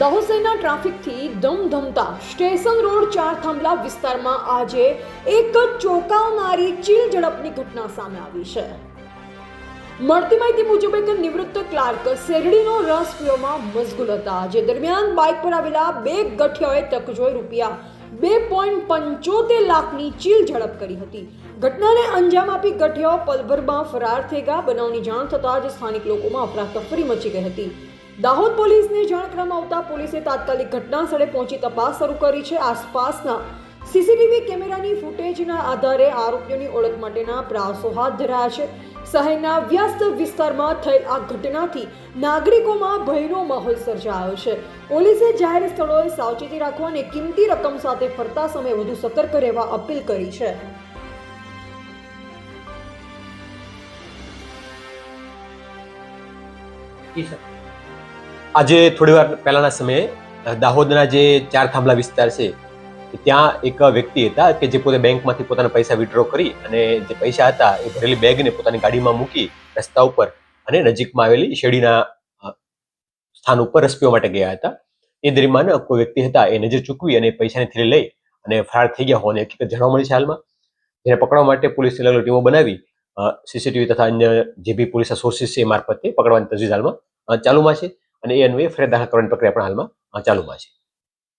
દાહોદના ટ્રાફિકથી ધમધમતા. Station road ચાર થાંભલા વિસ્તારમાં આજે એક ચોંકાવનારી ચીલ ઝડપની ઘટના સામે આવી છે. મળતી માહિતી મુજબ એક નિવૃત્ત ક્લાર્ક શેરડીનો રસ પીવામાં મશગુલ હતા. જે દરમિયાન બાઇક પર આવેલા બે ગઠિયાઓએ તક જોઈ રૂપિયા બે પોઈન્ટ પંચોતેર લાખની ચીલ ઝડપ કરી હતી. ઘટનાને અંજામ આપી ગઠિયાઓ પલભરમાં ફરાર થઈ ગયા. બનાવની જાણ થતાં જ સ્થાનિક લોકોમાં અફરાતફરી મચી ગઈ હતી. દાહોદ પોલીસને જાણ આવતા પોલીસે તાત્કાલિક ઘટના સ્થળે પહોંચી તપાસ શરૂ કરી છે. આસપાસના સીસીટીવી કેમેરાની ફૂટેજના આધારે આરોપીઓની ઓળખ માટેના પ્રયાસો હાથ ધરાયા છે. શહેરના વ્યસ્ત વિસ્તારમાં થયેલ આ ઘટનાથી નાગરિકોમાં ભયનો માહોલ સર્જાયો છે. પોલીસે જાહેર સ્થળોએ સાવચેતી રાખવા અને કિંમતી રકમ સાથે ફરતા સમયે વધુ સતર્ક રહેવા અપીલ કરી છે. આજે થોડી વાર પહેલાના સમયે દાહોદના જે ચાર થાંભલા વિસ્તાર છે ત્યાં એક વ્યક્તિ હતા કે જે પોતે બેંકમાંથી પોતાના પૈસા વિડ્રો કરી અને જે પૈસા હતા એ ભરેલી બેગને પોતાની ગાડીમાં મૂકી રસ્તા ઉપર અને નજીકમાં આવેલી શેરડીના સ્થાન ઉપર રસપીઓ માટે ગયા હતા. એ દરમિયાન કોઈ વ્યક્તિ હતા એ નજર ચૂકવી અને પૈસાની થેલી લઈ અને ફરાર થઈ ગયા હોવાની હકીકત જાણવા મળી છે હાલમાં. જેને પકડવા માટે પોલીસે અલગ ટીમો બનાવી સીસીટીવી તથા અન્ય જે બી પોલીસના સોર્સિસ છે એ મારફતે પકડવાની તજવીજ હાલમાં ચાલુમાં છે. અને એ અન્વયે ફરિયાદ દાખલ કરવાની પ્રક્રિયા પણ હાલમાં ચાલુમાં છે.